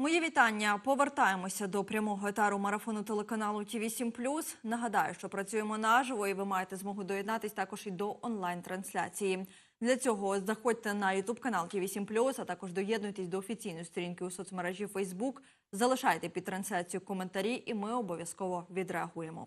Мої вітання. Повертаємося до прямого етару марафону телеканалу Ті 7 Нагадаю, що працюємо наживо, і ви маєте змогу доєднатись також і до онлайн-трансляції. Для цього заходьте на Ютуб канал Ті 7 а також доєднуйтесь до офіційної сторінки у соцмережі Facebook. Залишайте під трансляцію коментарі, і ми обов'язково відреагуємо.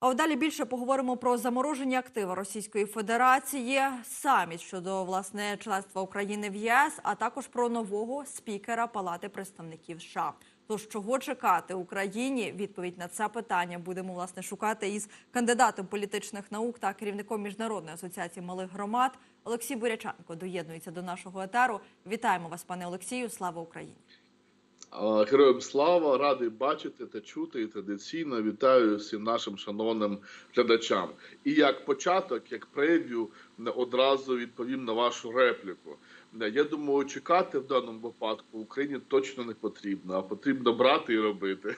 А далі більше поговоримо про заморожені активи Російської Федерації, саміт щодо власне членства України в ЄС, а також про нового спікера Палати представників США. Тож чого чекати Україні? Відповідь на це питання будемо власне шукати із кандидатом політичних наук та керівником міжнародної асоціації малих громад Олексій Буряченко доєднується до нашого етеру. Вітаємо вас, пане Олексію. Слава Україні! Героям слава, радий бачити та чути і традиційно вітаю всім нашим шановним глядачам. І як початок, як прев'ю, одразу відповім на вашу репліку. Я думаю, чекати в даному випадку Україні точно не потрібно, а потрібно брати і робити.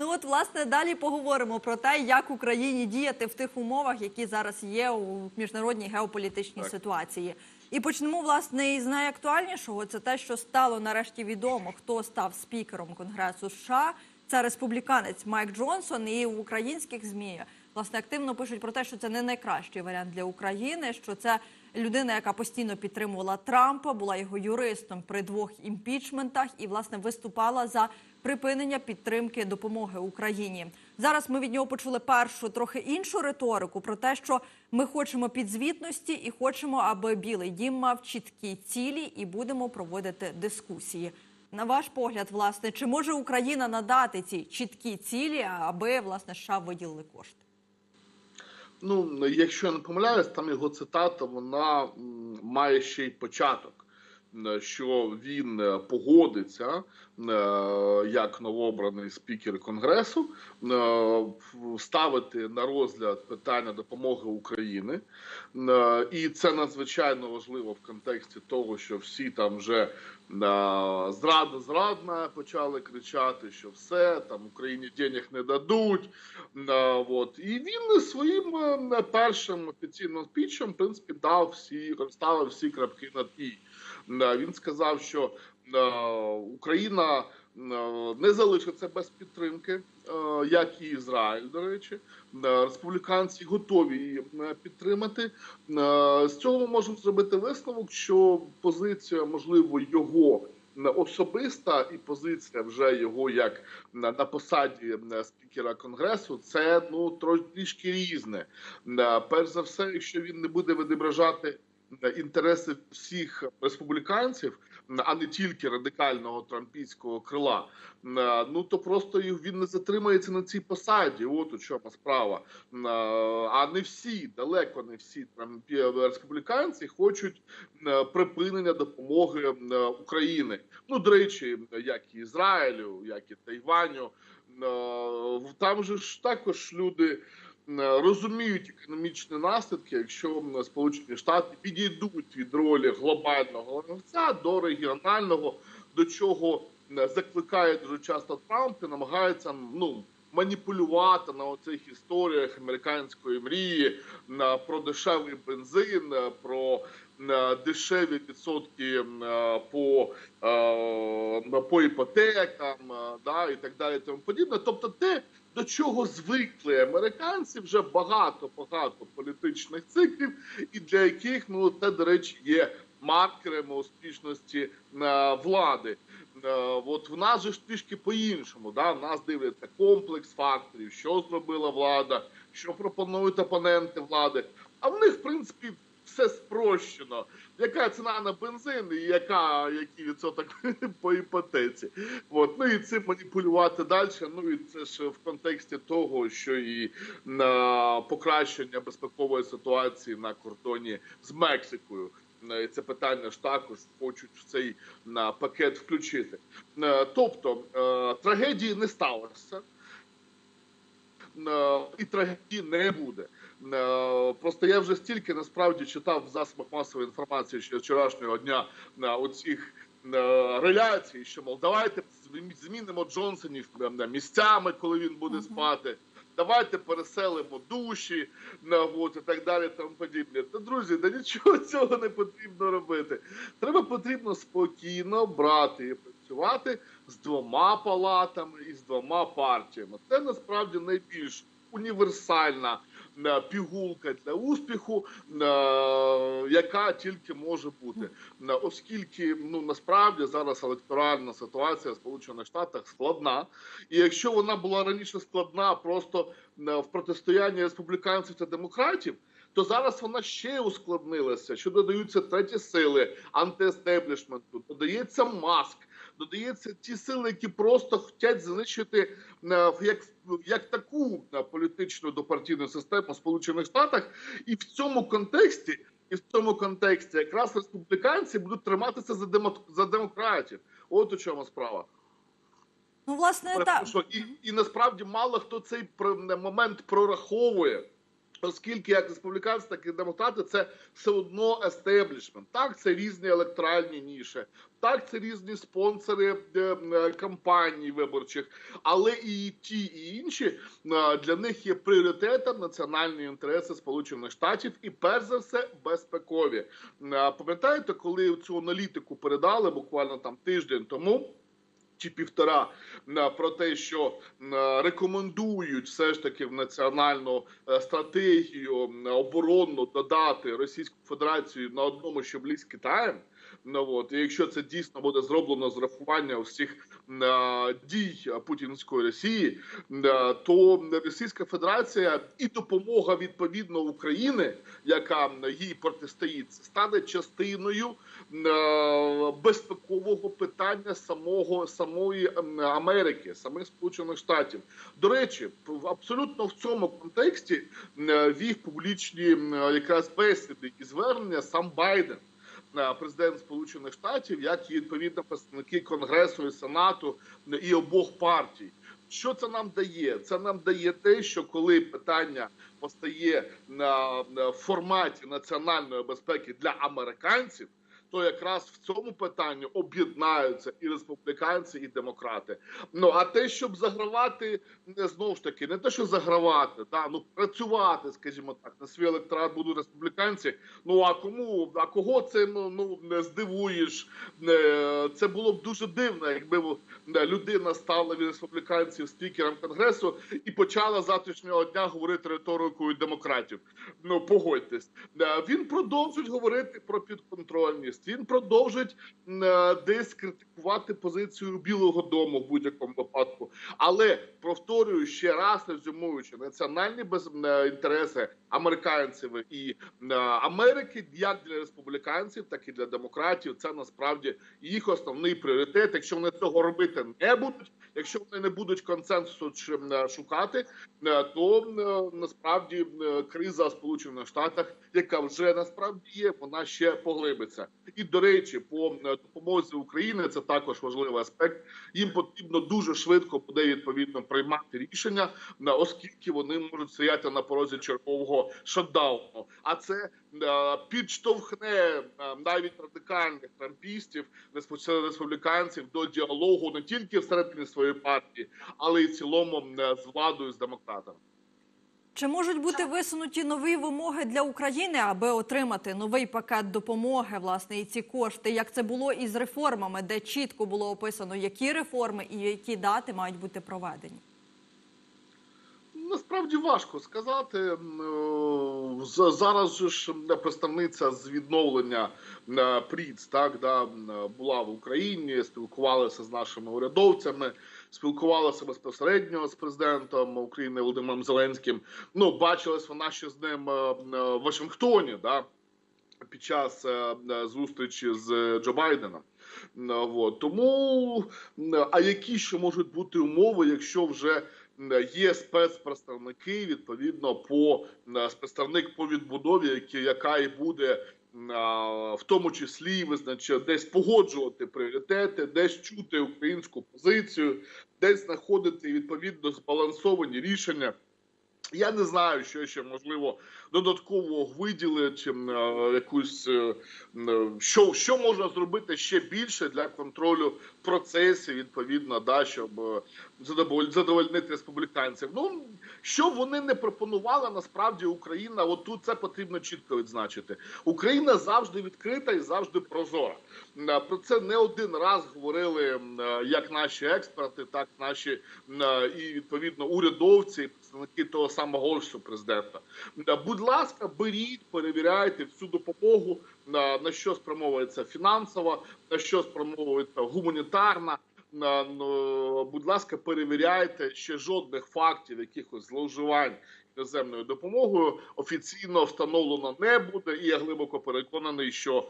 Ну от власне далі поговоримо про те, як Україні діяти в тих умовах, які зараз є у міжнародній геополітичній Так. ситуації. І почнемо власне із найактуальнішого. Це те, що стало нарешті відомо, хто став спікером Конгресу США. Це республіканець Майк Джонсон. І в українських змі власне активно пишуть про те, що це не найкращий варіант для України. Що це людина, яка постійно підтримувала Трампа, була його юристом при двох імпічментах і власне виступала за припинення підтримки допомоги Україні. Зараз ми від нього почули першу трохи іншу риторику про те, що ми хочемо підзвітності і хочемо, аби Білий Дім мав чіткі цілі, і будемо проводити дискусії. На ваш погляд, власне, чи може Україна надати ці чіткі цілі, аби власне США виділили кошти? Ну, якщо я не помиляюсь, там його цитата вона має ще й початок. М, Що він е, погодиться е, як новообраний спікер конгресу е, ставити на розгляд питання допомоги України, Е, і це надзвичайно важливо в контексті того, що всі там вже е, зрада зрадна почали кричати, що все там Україні денег не дадуть. Е, От і він своїм е, першим офіційним спічем в принципі дав всі розставив всі крапки над і. Е, Він сказав, що е, Україна е, не залишиться без підтримки, як і Ізраїль, до речі. Республіканці готові її підтримати. З цього ми можемо зробити висновок, що позиція, можливо, його особиста і позиція вже його як на, посаді спікера конгресу, це ну трошки різне. Перш за все, якщо він не буде відображати інтереси всіх республіканців, а не тільки радикального трампійського крила, е, ну то просто він не затримається на цій посаді. От у чому справа. Е, А не всі, далеко не всі трампі- республіканці хочуть е, припинення допомоги е, України. Ну, до речі, як і Ізраїлю, як і Тайваню. Е, Там же ж також люди е, розуміють економічні наслідки, якщо Сполучені Штати підійдуть від ролі глобального гравця до регіонального, до чого е, закликає дуже часто Трамп і намагається ну. Маніпулювати на оцих історіях американської мрії на про дешевий бензин, е, про е, дешеві відсотки е, по, е, по іпотекам, е, да, і так далі, тому подібне. Тобто, те, до чого звикли американці, вже багато багато політичних циклів, і для яких ну це, до речі, є маркерами успішності е, влади. Е, От в нас же ж трішки по-іншому. Да? В нас дивляться комплекс факторів, що зробила влада, що пропонують опоненти влади. А в них, в принципі, все спрощено. Яка ціна на бензин і яка, який відсоток по іпотеці. От. Ну і цим маніпулювати далі. Ну і це ж в контексті того, що і на покращення безпекової ситуації на кордоні з Мексикою. Е, Це питання ж також хочуть в цей пакет включити. Е, Тобто е, трагедії не сталося. Е, і трагедії не буде. Е, Просто я вже стільки насправді читав в засобах масової інформації ще вчорашнього дня на оцих е, реляцій, що мов давайте змінимо Джонсонів місцями, коли він буде спати. Давайте переселимо душі, на от, і так далі, тому подібне. Та друзі, да нічого цього не потрібно робити. Треба потрібно спокійно брати і працювати з двома палатами і з двома партіями. Це насправді найбільш універсальна е, пігулка для успіху, е, яка тільки може бути, Е, оскільки ну насправді зараз електоральна ситуація в Сполучених Штатах складна, і якщо вона була раніше складна просто в протистоянні республіканців та демократів. То зараз вона ще ускладнилася, що додаються треті сили антиестеблішменту, додається маск, додаються ті сили, які просто хочуть знищити е, як, як таку е, політичну допартійну систему в Сполучених Штатах, і в цьому контексті, і в цьому контексті якраз республіканці будуть триматися за демо, за демократів. От у чому справа. Ну, власне, так. І, і насправді мало хто цей про- момент прораховує. Оскільки як республіканці, так і демократи це все одно естеблішмент. Так, це різні електоральні ніші, так, це різні спонсори е, е, кампаній виборчих, але і ті, і інші е, для них є пріоритетом національні інтереси Сполучених Штатів і перш за все безпекові. Пам'ятаєте, коли цю аналітику передали буквально там тиждень тому? Чи півтора е, про те, що е, рекомендують все ж таки в національну е, стратегію оборонну додати Російську Федерацію на одному, що близь Китаєм. Ну от і якщо це дійсно буде зроблено з рахуванням всіх е, дій путінської Росії, е, то Російська Федерація і допомога відповідно України, яка їй протистоїть, стане частиною е, безпекового питання самого самої Америки, самих Сполучених Штатів. До речі, в- абсолютно в цьому контексті е, вів публічні якраз бесіди і звернення сам Байден. Е, Президент Сполучених Штатів, як і відповідно представники Конгресу і Сенату і обох партій. Що це нам дає? Це нам дає те, що коли питання постає на форматі національної безпеки для американців, то якраз в цьому питанні об'єднаються і республіканці, і демократи. Ну а те, щоб загравати, не знову ж таки, не те, що загравати, да, ну працювати, скажімо так, на свій електорат будуть республіканці. Ну а кому, а кого це ну, ну не здивуєш? Е, Це було б дуже дивно, якби е, людина стала від республіканців спікером конгресу і почала завтрашнього дня говорити риторикою демократів. Ну погодьтесь, Е, він продовжить говорити про підконтрольність. Він продовжить е, десь критикувати позицію Білого Дому в будь-якому випадку. Але повторюю ще раз, резюмуючи національні без е, інтереси американців і е, Америки, як для республіканців, так і для демократів. Це насправді їх основний пріоритет. Якщо вони цього робити не будуть, якщо вони не будуть консенсусу шукати, е, то е, насправді е, криза Сполучених Штатах, яка вже насправді є, вона ще поглибиться. І до речі, по допомозі України це також важливий аспект. Їм потрібно дуже швидко буде відповідно приймати рішення, оскільки вони можуть стояти на порозі чергового шатдауну. А це підштовхне навіть радикальних трампістів, респу- республіканців до діалогу не тільки всередині своєї партії, але й в цілому з владою з демократами. Чи можуть бути висунуті нові вимоги для України, аби отримати новий пакет допомоги, власне, і ці кошти, як це було із реформами, де чітко було описано, які реформи і які дати мають бути проведені? Насправді важко сказати. Зараз ж представниця з відновлення е, ПРІЦ, так да е, була в Україні, спілкувалася з нашими урядовцями, спілкувалася безпосередньо з президентом України Володимиром Зеленським. Ну, бачилась вона ще з ним е, е, в Вашингтоні, да, під час е, зустрічі з Джо Байденом. Вот. Тому, а які ще можуть бути умови, якщо вже є спецпредставники, відповідно, по м, спецставник по відбудові, яка і буде в тому числі визначає десь погоджувати пріоритети, десь чути українську позицію, десь знаходити відповідно збалансовані рішення. Я не знаю, що ще можливо додатково виділи, чи е, якусь е, що, що можна зробити ще більше для контролю процесів, відповідно, да, щоб е, задовольнити республіканців. Ну що вони не пропонували, насправді Україна, от тут це потрібно чітко відзначити. Україна завжди відкрита і завжди прозора. Е, Про це не один раз говорили е, як наші експерти, так наші е, і відповідно урядовці, і представники того самого офісу президента. Будь ласка, беріть, перевіряйте всю допомогу, на, на що спрямовується фінансова, на що спрямовується гуманітарна. На, ну, будь ласка, перевіряйте ще жодних фактів якихось зловживань іноземною допомогою офіційно встановлено не буде, і я глибоко переконаний, що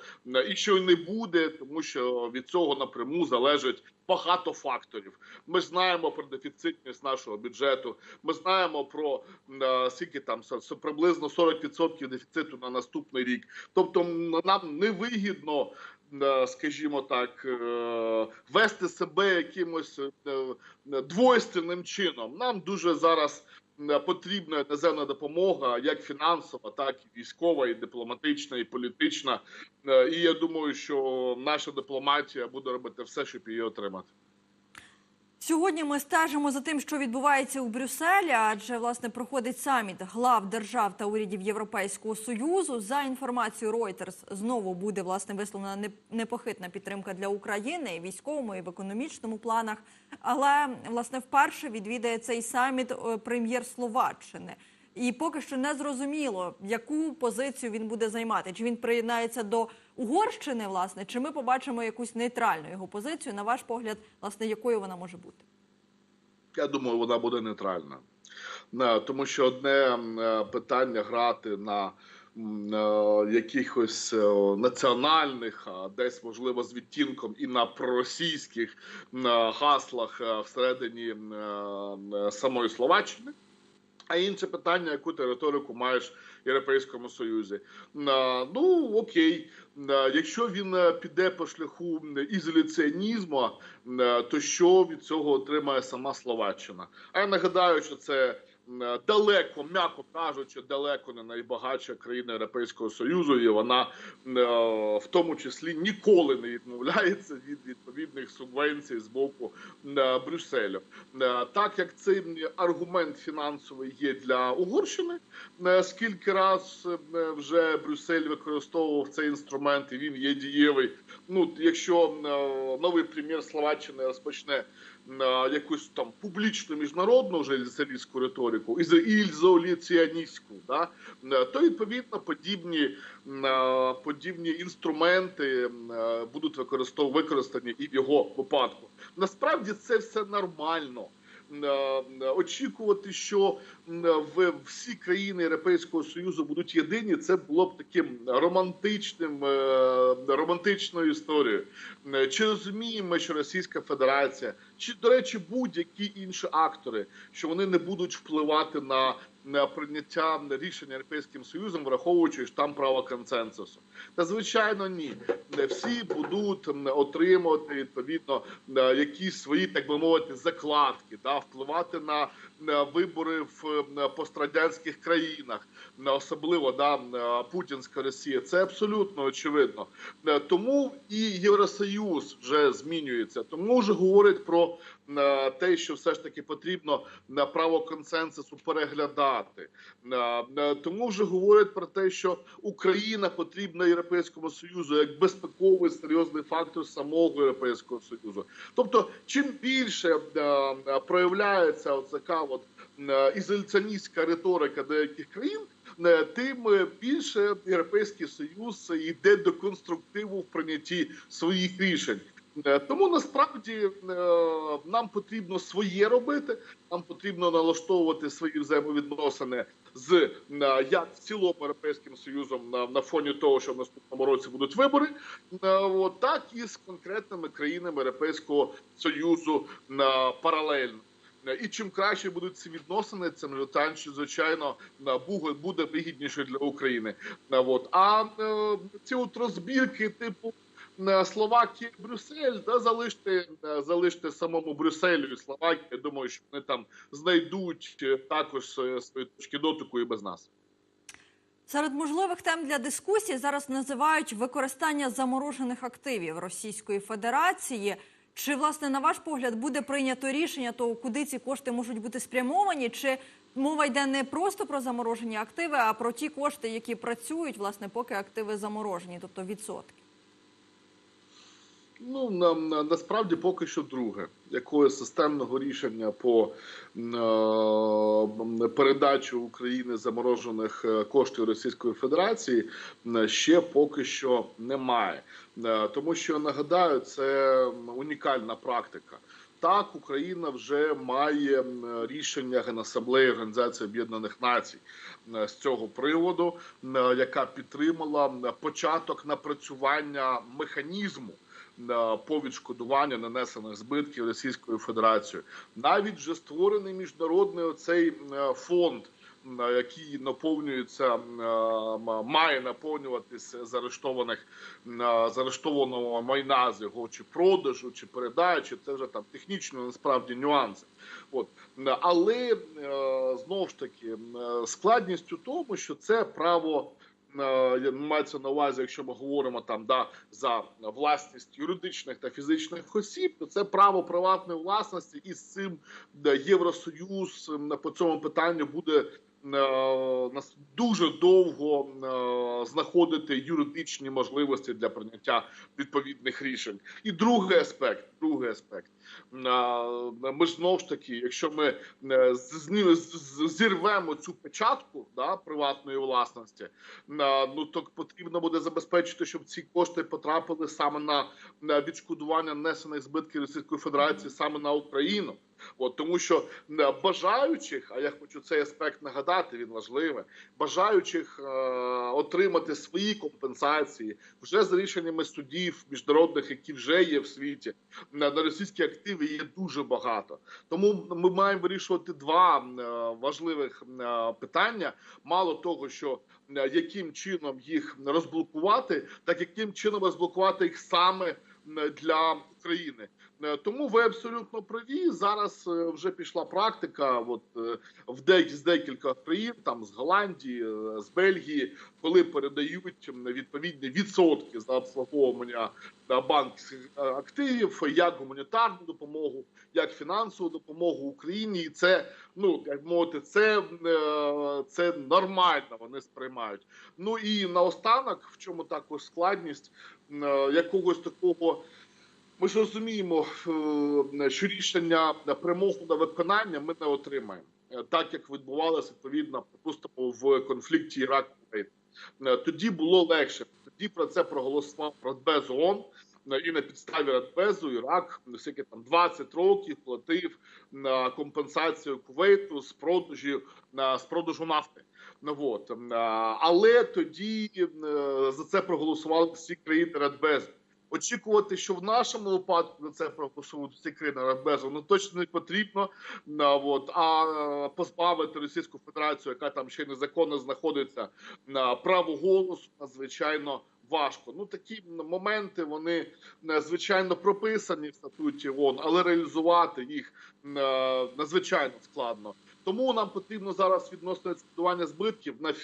і що й не буде, тому що від цього напряму залежить багато факторів. Ми знаємо про дефіцитність нашого бюджету. Ми знаємо про е, скільки там приблизно 40% дефіциту на наступний рік. Тобто нам невигідно. е, Скажімо так, е, вести себе якимось двойственним чином. Нам дуже зараз потрібна іноземна допомога, як фінансова, так і військова, і дипломатична, і політична. Е, І я думаю, що наша дипломатія буде робити все, щоб її отримати. Сьогодні ми стежимо за тим, що відбувається у Брюсселі, адже власне проходить саміт глав держав та урядів Європейського союзу. За інформацією Reuters, знову буде власне висловлена не- непохитна підтримка для України і військовому, і в економічному планах. Але власне вперше відвідає цей саміт е, прем'єр Словаччини. І поки що не зрозуміло, яку позицію він буде займати. Чи він приєднається до Угорщини, власне, чи ми побачимо якусь нейтральну його позицію? На ваш погляд, власне, якою вона може бути? Я думаю, вона буде нейтральна. Тому що одне е, питання грати на е, якихось е, національних, десь можливо з відтінком і на проросійських е, гаслах е, всередині е, е, самої Словаччини. А інше питання, яку ти риторику маєш в Європейському Союзі. Ну окей, якщо він е, піде по шляху ізоляціонізму, то що від цього отримає сама Словаччина? А я нагадаю, що це далеко, м'яко кажучи, далеко не найбагатша країна Європейського Союзу, і вона е, в тому числі ніколи не відмовляється від відповідних субвенцій з боку е, Брюсселю. Е, Так як цей аргумент фінансовий є для Угорщини, е, скільки раз е, вже Брюссель використовував цей інструмент, і він є дієвий. Ну якщо е, новий прем'єр Словаччини розпочне е, якусь там публічну міжнародну вже ізраїльську риторику, ізоляціоністську, да, е, то відповідно подібні, е, подібні інструменти е, будуть використов- використані і в його випадку. Насправді це все нормально. Очікувати, що в всі країни Європейського союзу будуть єдині, це було б таким романтичним романтичною історією. Чи розуміємо, що Російська Федерація, чи до речі, будь-які інші актори, що вони не будуть впливати на, прийняття рішення Європейським Союзом, враховуючи що там право консенсусу? Та звичайно, ні. Не всі будуть отримувати відповідно е, якісь свої, так би мовити, закладки, да, впливати на вибори в пострадянських країнах, особливо да, путінська Росія. Це абсолютно очевидно. Е, Тому і Євросоюз вже змінюється. Тому вже говорить про те, що все ж таки потрібно на право консенсусу переглядати. Е, е, Тому вже говорять про те, що Україна потрібна Європейському Союзу як безпековий серйозний фактор самого Європейського Союзу. Тобто, чим більше е, е, проявляється оцяка от е, ізоляціоністська риторика деяких країн. е, Тим е, більше Європейський Союз йде до конструктиву в прийнятті своїх рішень. Е, Тому насправді е, нам потрібно своє робити. Нам потрібно налаштовувати свої взаємовідносини з е, як в цілому європейським союзом на, на фоні того, що в наступному році будуть вибори, так і з конкретними країнами Європейського союзу паралельно. І чим краще будуть ці відносини, цим танче, звичайно, буде, вигідніше для України. А ці от розбірки, типу, е, Словакія, Брюссель, да, залиште, е, залиште самому Брюсселю і Словакію. Я думаю, що вони там знайдуть е, також свої точки дотику і без нас. Серед можливих тем для дискусії зараз називають використання заморожених активів Російської Федерації. Чи власне на ваш погляд буде прийнято рішення, то куди ці кошти можуть бути спрямовані? Чи мова йде не просто про заморожені активи, а про ті кошти, які працюють, власне, поки активи заморожені, тобто відсотки? Ну на, на, насправді поки що друге. Якогось системного рішення по е, передачі України заморожених е, коштів Російської Федерації е, ще поки що немає. Е, тому що нагадаю, це унікальна практика. Так, Україна вже має рішення Генасамблеї Організації Об'єднаних Націй е, з цього приводу, е, яка підтримала початок напрацювання механізму е, по відшкодуванню нанесених збитків Російською Федерацією. Навіть вже створений міжнародний оцей е, фонд. м, Який наповнюється, е, має наповнюватися з арештованих м, е, з арештованого майна з його чи продажу, чи передачі. Це вже там технічно насправді нюанси. От але е, знову ж таки е, складність у тому, що це право е, мається на увазі, якщо ми говоримо там да за власність юридичних та фізичних осіб, то це право приватної власності, і з цим Євросоюз по цьому питанню буде. е, Нас дуже довго е, знаходити юридичні можливості для прийняття відповідних рішень. І другий аспект, другий аспект. Ми знову ж таки, якщо ми е, зірвемо цю печатку да, приватної власності, ну то потрібно буде забезпечити, щоб ці кошти потрапили саме на, на відшкодування нанесених збитків Російської Федерації саме на Україну. От тому, що е, бажаючих, а я хочу цей аспект нагадати, він важливий, бажаючих е, отримати свої компенсації вже за рішеннями судів міжнародних, які вже є в світі, на, на російські активи є дуже багато. Тому ми маємо вирішувати два е, важливих е, питання. Мало того, що е, яким чином їх розблокувати, так яким чином розблокувати їх саме для України. Е, Тому ви абсолютно праві. Зараз е, вже пішла практика. От е, в деякі з декількох країн, там з Голландії, з Бельгії, коли передають відповідні відсотки за обслуговування банківських активів, як гуманітарну допомогу, як фінансову допомогу Україні, і це ну як мовити, це, це нормально. Вони сприймають. Ну і наостанок, в чому також складність якогось такого. Ми ж розуміємо, е, що рішення на перемогу на виконання ми не отримаємо, Е, так як відбувалося відповідно припустимо в конфлікті Ірак Е, Тоді було легше. Тоді про це проголосував Радбез ООН, і на підставі Радбезу Ірак скільки там 20 років платив на компенсацію Кувейту з продажу з продажу нафти. Ну от е, але тоді за це проголосували всі країни Радбезу. Очікувати, що в нашому випадку це проголосують всі країни Радбезу, ну точно не потрібно. На, от, а позбавити Російську Федерацію, яка там ще незаконно знаходиться на право голосу, надзвичайно важко. Ну такі моменти вони е, звичайно прописані в статуті ООН, але реалізувати їх е, надзвичайно складно. Тому нам потрібно зараз відносно відшкодування збитків на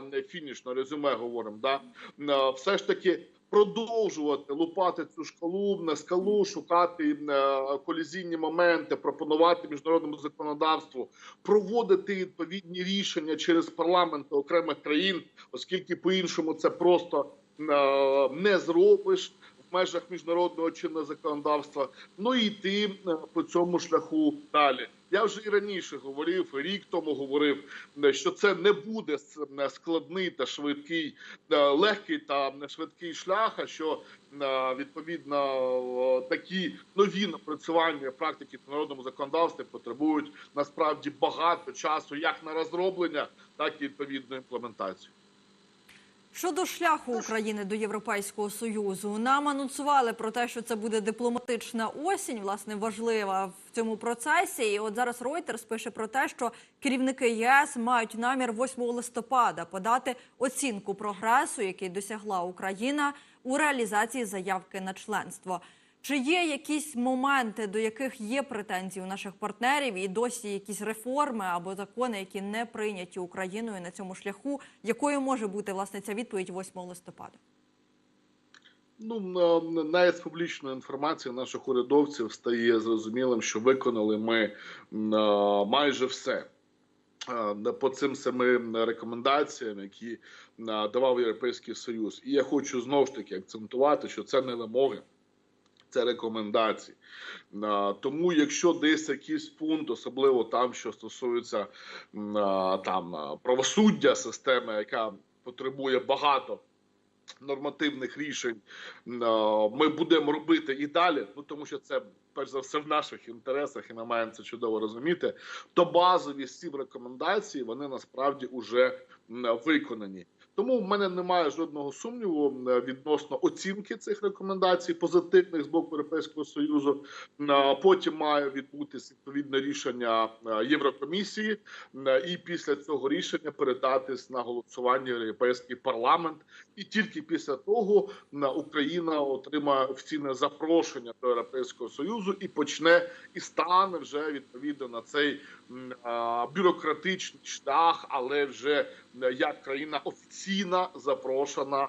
на фінішне резюме говоримо. Да? Е, Все ж таки продовжувати лупати цю шкалу на скалу, шукати е, колізійні моменти, пропонувати міжнародному законодавству, проводити відповідні рішення через парламенти окремих країн, оскільки по-іншому це просто е, не зробиш. Межах міжнародного чинного законодавства, ну і йти е, по цьому шляху далі. Я вже і раніше говорив, рік тому говорив, е, що це не буде е, складний та швидкий, легкий та швидкий шлях. А що відповідно такі нові напрацювання практики в народному законодавстві потребують насправді багато часу, як на розроблення, так і відповідну імплементацію. Щодо шляху України до Європейського союзу, нам анонсували про те, що це буде дипломатична осінь, власне, важлива в цьому процесі. І от зараз Reuters пише про те, що керівники ЄС мають намір 8 листопада подати оцінку прогресу, який досягла Україна у реалізації заявки на членство. Чи є якісь моменти, до яких є претензії у наших партнерів, і досі якісь реформи або закони, які не прийняті Україною на цьому шляху? Якою може бути власне ця відповідь 8 листопада? Ну на- навіть з публічної інформації наших урядовців стає зрозумілим, що виконали ми майже все. По цим самим рекомендаціям, які давав Європейський Союз, і я хочу знову ж таки акцентувати, що це не вимоги, це рекомендації. Тому, якщо десь якийсь пункт, особливо там, що стосується там правосуддя, системи, яка потребує багато нормативних рішень, ми будемо робити і далі. Ну тому що це перш за все в наших інтересах, і ми маємо це чудово розуміти. То базові сім рекомендацій вони насправді вже виконані. Тому в мене немає жодного сумніву відносно оцінки цих рекомендацій, позитивних з боку Європейського союзу. Потім має відбутися відповідне рішення Єврокомісії, і після цього рішення передатись на голосування в Європейський парламент. І тільки після того Україна отримає офіційне запрошення до Європейського союзу і почне і стане вже відповідно на цей бюрократичний шлях, але вже як країна офіційна запрошена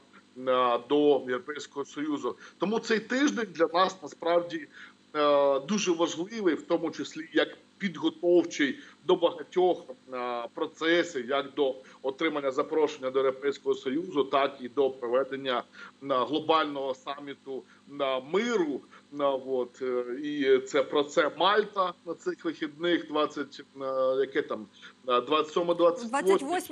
до Європейського союзу. Тому цей тиждень для нас насправді е, дуже важливий, в тому числі як підготовчий до багатьох е, процесів, як до отримання запрошення до Європейського союзу, так і до проведення е, глобального саміту на миру. От е, і це про це Мальта на цих вихідних, 20, е, яке там 27 28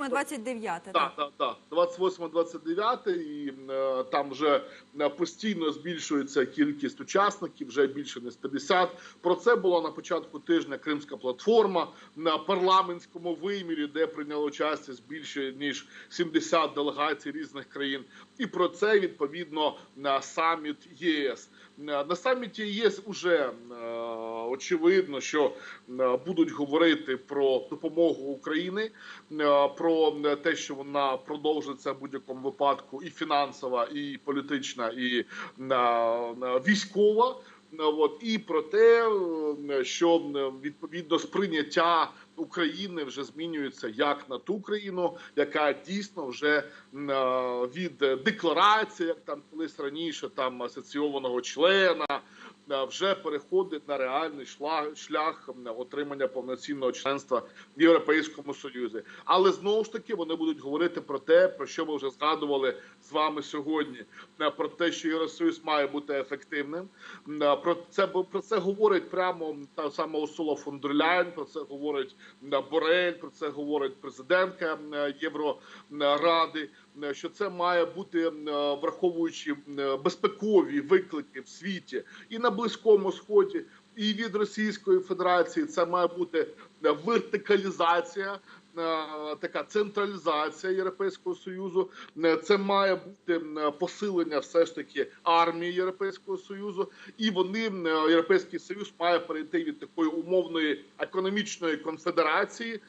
28-29. так, так, так. 28-29, і е, там вже е, постійно збільшується кількість учасників, вже більше ніж 50. Про це була на початку тижня Кримська платформа на парламентському вимірі, де прийняло участь більше ніж 70 делегацій різних країн. І про це відповідно на саміт ЄС. На саміті ЄС уже е, очевидно, що е, будуть говорити про допомогу України, е, про те, що вона продовжиться в будь-якому випадку, і фінансова, і політична, і військова. От і про те, що відповідно сприйняття України вже змінюється як на ту країну, яка дійсно вже від декларації, як там колись раніше, там асоційованого члена, вже переходить на реальний шлях, шлях отримання повноцінного членства в Європейському Союзі. Але знову ж таки вони будуть говорити про те, про що ми вже згадували з вами сьогодні, е, про те, що Євросоюз має бути ефективним. Е, Про це про це говорить прямо та сама Урсула фон дер Ляйн, Про це говорить Борель, про це говорить президентка Євроради. М, Що це має бути е, враховуючи е, безпекові виклики в світі і на близькому сході, і від Російської Федерації це має бути е, вертикалізація. е, Така централізація Європейського союзу, Е, це має бути посилення все ж таки армії Європейського союзу, і вони Європейський Союз має перейти від такої умовної економічної конфедерації е,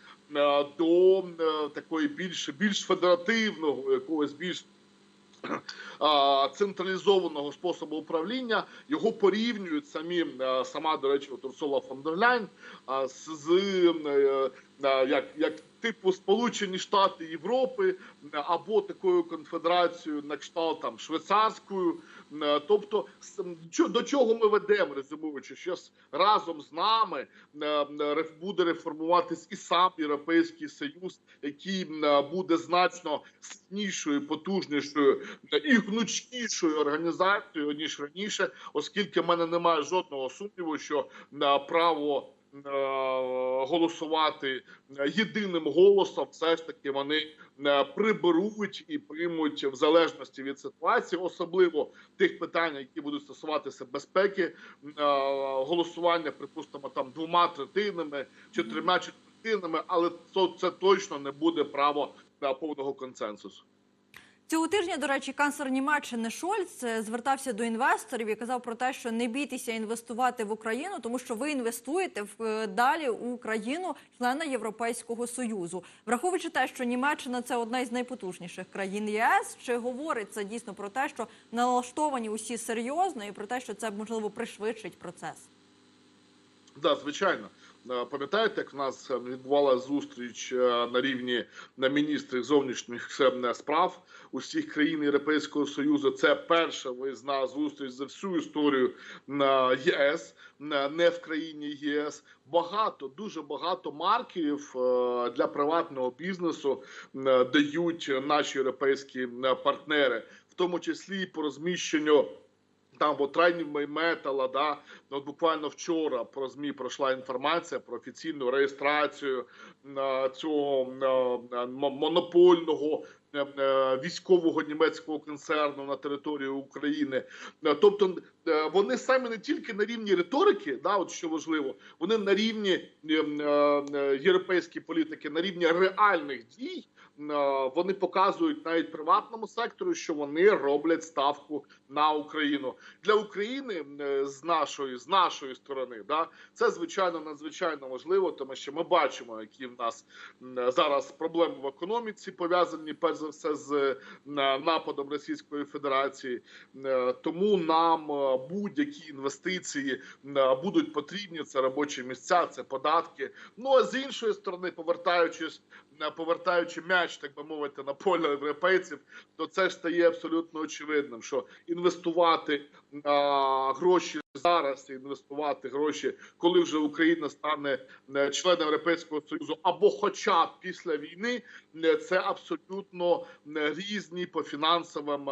до е, такої більш більш федеративного, якогось більш централізованого способу управління. Його порівнюють самі е, сама до речі, от Урсула фон дер Ляйн з, е, е, як, як типу Сполучені Штати Європи або такою конфедерацією на кшталт там швейцарською. Тобто, до чого ми ведемо, резюмуючи, що разом з нами буде реформуватись і сам Європейський Союз, який буде значно сильнішою, потужнішою і гнучкішою організацією ніж раніше, оскільки в мене немає жодного сумніву, що право. Голосувати е, єдиним голосом, все ж таки вони е, приберуть і приймуть в залежності від ситуації, особливо тих питань, які будуть стосуватися безпеки, е, голосування, припустимо, там двома третинами чи трьома четвертинами, але це, це точно не буде право повного консенсусу. Цього тижня, до речі, канцлер Німеччини Шольц е, звертався до інвесторів і казав про те, що не бійтеся інвестувати в Україну, тому що ви інвестуєте в е, далі у країну члена Європейського союзу, враховуючи те, що Німеччина це одна із найпотужніших країн ЄС. Чи говорить це дійсно про те, що налаштовані усі серйозно, і про те, що це можливо пришвидшить процес? Да, звичайно. Е, Пам'ятаєте, як в нас відбувалася зустріч е, на рівні на міністрів зовнішніх е, справ усіх країн Європейського Союзу? Це перша виїзна зустріч за всю історію ЄС, не в країні ЄС. Багато, дуже багато маркерів для приватного бізнесу дають наші європейські партнери, в тому числі і по розміщенню. Там от трайнів метала, да Ну, от буквально вчора про змі пройшла інформація про офіційну реєстрацію цього монопольного е, е, військового німецького концерну на території України. Е, Тобто вони самі не тільки на рівні риторики, да, от що важливо, вони на рівні європейської політики, на рівні реальних дій. Е, Вони показують навіть приватному сектору, що вони роблять ставку на Україну для України е, з нашої з нашої сторони. Да, це звичайно надзвичайно важливо, тому що ми бачимо, які в нас зараз проблеми в економіці пов'язані перш за все з е, нападом Російської Федерації. Тому нам будь-які інвестиції будуть потрібні. Це робочі місця, це податки. Ну а з іншої сторони, повертаючись повертаючи м'яч, так би мовити, на поле європейців, то це ж стає абсолютно очевидним, що інвестувати а, гроші зараз, інвестувати гроші, коли вже Україна стане е, членом Європейського союзу, або хоча б після війни, е, це абсолютно е, різні по фінансовим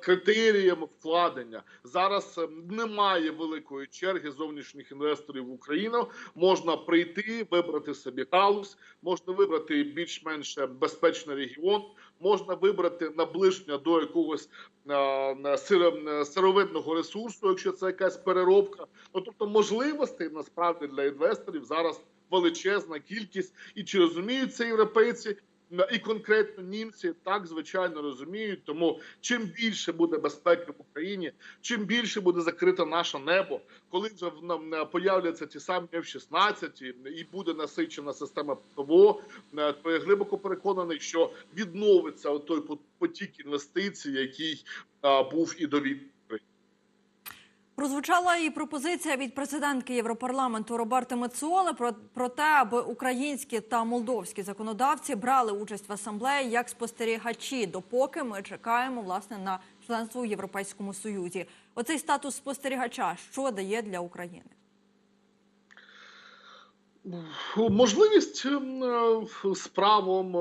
критеріям вкладення. Зараз немає великої черги зовнішніх інвесторів в Україну. Можна прийти, вибрати собі галузь, можна вибрати більш-менш безпечний регіон, можна вибрати наближення до якогось е, сиро- сировинного ресурсу, якщо це якась переробка. Ну тобто можливостей насправді для інвесторів зараз величезна кількість, і чи розуміють це європейці? І конкретно німці так звичайно розуміють. Тому чим більше буде безпеки в Україні, чим більше буде закрите наше небо, коли вже в нам появляться ті самі F-16 і- і буде насичена система ПВО, е, то я глибоко переконаний, що відновиться той потік інвестицій, який е, був і до війни. Прозвучала і пропозиція від президентки Європарламенту Роберти Мецоли про, про те, аби українські та молдовські законодавці брали участь в асамблеї як спостерігачі, допоки ми чекаємо власне на членство в Європейському Союзі. Оцей статус спостерігача що дає для України? Можливість ем, з правом е,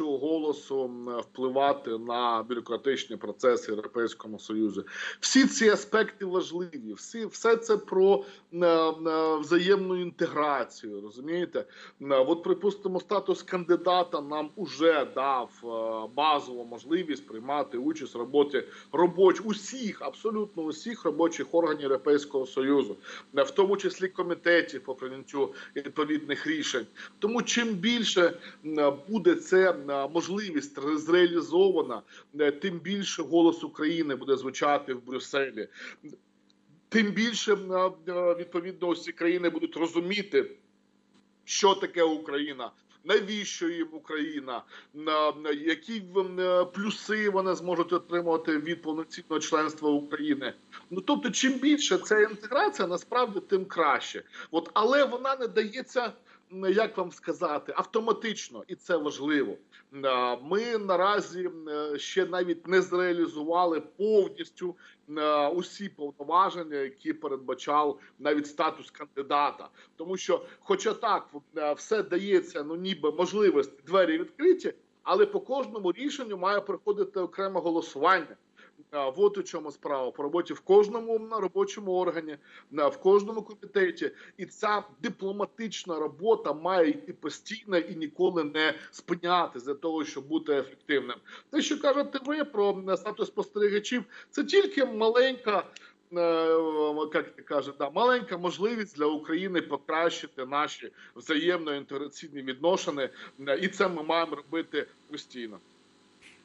голосу впливати на бюрократичні процеси Європейському Союзу. Всі ці аспекти важливі. Всі, все це про е, е, взаємну інтеграцію. Розумієте? От, припустимо, статус кандидата нам уже дав базову можливість приймати участь в роботі робоч усіх, абсолютно усіх робочих органів Європейського Союзу, в тому числі комітетів прийняттю відповідних рішень. Тому чим більше буде це можливість зреалізована, е, тим більше голос України буде звучати в Брюсселі. Тим більше е, відповідно усі країни будуть розуміти, що таке Україна. Навіщо їм Україна? На на які е, плюси вони зможуть отримувати від повноцінного членства України? Ну тобто, чим більше ця інтеграція, насправді тим краще. От але вона не дається, як вам сказати, автоматично, і це важливо. Ми наразі е, ще навіть не зреалізували повністю усі повноваження, які передбачав навіть статус кандидата, тому що, хоча так е, все дається, ну ніби можливості, двері відкриті, але по кожному рішенню має проходити окреме голосування. Е, Вот у чому справа по роботі в кожному робочому органі, е, в кожному комітеті, і ця дипломатична робота має йти постійно і ніколи не спинятися для того, щоб бути ефективним. Те, що кажете ви про статус спостерігачів, це тільки маленька як каже, да, маленька можливість для України покращити наші взаємно інтеграційні відносини, е, і це ми маємо робити постійно.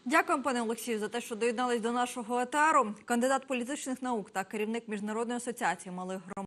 Дякуємо, пане Олексію, за те, що доєднались до нашого етару. Кандидат політичних наук та керівник міжнародної асоціації малих громад.